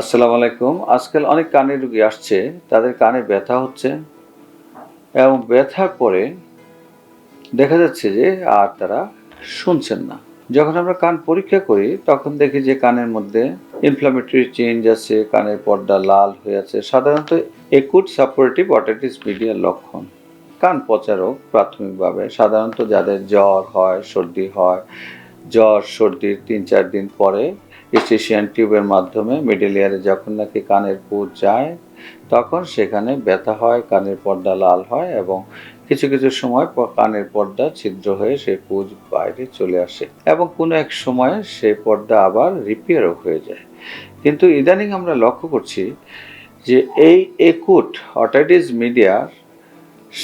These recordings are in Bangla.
আসসালামু আলাইকুম। আজকাল অনেক কানের রুগী আসছে, তাদের কানে ব্যথা হচ্ছে এবং ব্যথার পরে দেখা যাচ্ছে যে আর তারা শুনছেন না। যখন আমরা কান পরীক্ষা করি, তখন দেখি যে কানের মধ্যে ইনফ্লামেটরি চেঞ্জ আছে, কানের পর্দা লাল হয়ে আছে। সাধারণত একুট সাপোরেটিভ অটাইটিস মিডিয়ার লক্ষণ। কান পচা রোগ প্রাথমিকভাবে। সাধারণত যাদের জ্বর হয়, সর্দি হয়, জ্বর, সর্দির তিন চার দিন পরে স্টেশিয়ান টিউবের মাধ্যমে মিডল ইয়ারে যখন নাকি কানের পুজ যায়, তখন সেখানে ব্যথা হয়, কানের পর্দা লাল হয় এবং কিছু কিছু সময় কানের পর্দা ছিদ্র হয়ে সেই পুজ বাইরে চলে আসে এবং কোনো এক সময় সেই পর্দা আবার রিপেয়ারও হয়ে যায়। কিন্তু ইদানিং আমরা লক্ষ্য করছি যে এই একুট অটাইটিস মিডিয়ার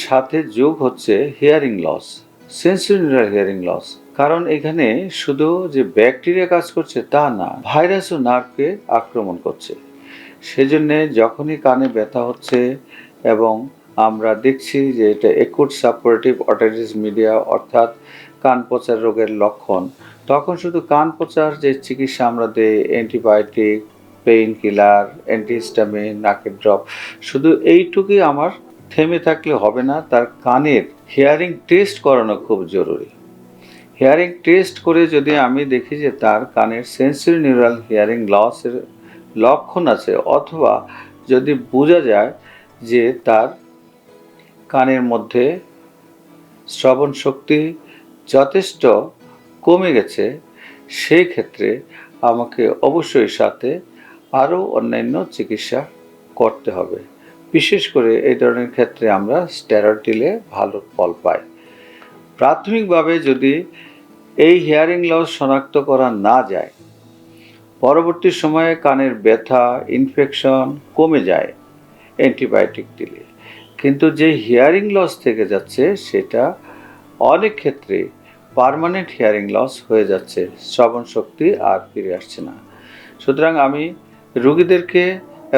সাথে যোগ হচ্ছে hearing loss sensorineural hearing loss কারণ এখানে শুধু যে ব্যাকটেরিয়া কাজ করছে তা না ভাইরাস ও নার্ভকে আক্রমণ করছে। সেজন্যে যখনই কানে ব্যথা হচ্ছে এবং আমরা দেখছি যে এটা একুট সাপোরেটিভ অটাইটিস মিডিয়া অর্থাৎ কান পচার রোগের লক্ষণ, তখন শুধু কান পচার যে চিকিৎসা আমরা দিই অ্যান্টিবায়োটিক পেইন কিলার অ্যান্টিহিস্টামিন নাকের ড্রপ শুধু এইটুকুই আমার থেমে থাকলে হবে না, তার কানের হিয়ারিং টেস্ট করানো খুব জরুরি। হিয়ারিং টেস্ট করে যদি আমি দেখি যে তার কানের সেন্সরি নিউরাল হিয়ারিং লসের লক্ষণ আছে, অথবা যদি বোঝা যায় যে তার কানের মধ্যে শ্রবণ শক্তি যথেষ্ট কমে গেছে, সেই ক্ষেত্রে আমাকে অবশ্যই সাথে আরও অন্যান্য চিকিৎসা করতে হবে। বিশেষ করে এই ধরনের ক্ষেত্রে আমরা স্টেরয়েড দিলে ভালো ফল পাই। প্রাথমিকভাবে যদি এই হিয়ারিং লস শনাক্ত করা না যায়। পরবর্তী সময়ে কানের ব্যথা ইনফেকশন কমে যায় অ্যান্টিবায়োটিক দিলে। কিন্তু যে হিয়ারিং লস থেকে যাচ্ছে, সেটা অনেক ক্ষেত্রে পার্মানেন্ট হিয়ারিং লস হয়ে যাচ্ছে, শ্রবণ শক্তি আর ফিরে আসছে না। সুতরাং আমি রুগীদেরকে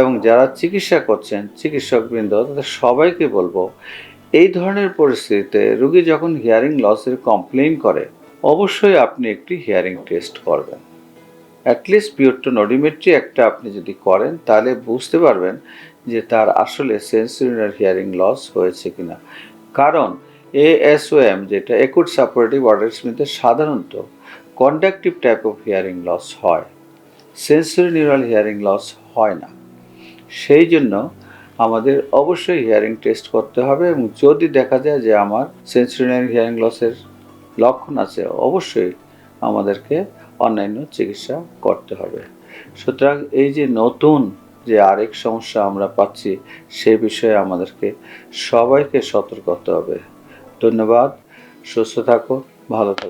এবং যারা চিকিৎসা করছেন, চিকিৎসকবৃন্দ, তাদের সবাইকে বলব, এই ধরনের পরিস্থিতিতে রুগী যখন হিয়ারিং লসের কমপ্লেন করে অবশ্যই আপনি একটি হিয়ারিং টেস্ট করবেন। অ্যাটলিস্ট নডিমেট্রি একটা আপনি যদি করেন, তাহলে বুঝতে পারবেন যে তার আসলে সেন্সরিনার হিয়ারিং লস হয়েছে কিনা। কারণ এএসওএম যেটা একুট সাপোরেটিভ অর্ডার স্মিথে সাধারণত conductive type of hearing loss হয়। সেন্সরি নিউরাল হিয়ারিং লস হয় না। সেই জন্য আমাদের অবশ্যই হিয়ারিং টেস্ট করতে হবে এবং যদি দেখা যায় যে আমার সেন্সরিনাল হিয়ারিং লসের লক্ষণ আছে, অবশ্যই আমাদেরকে অন্যান্য চিকিৎসা করতে হবে। সুতরাং এই যে নতুন যে আরেক সমস্যা আমরা পাচ্ছি, সে বিষয়ে আমাদেরকে সবাইকে সতর্ক হতে হবে। ধন্যবাদ, সুস্থ থাকো ভালো থাকো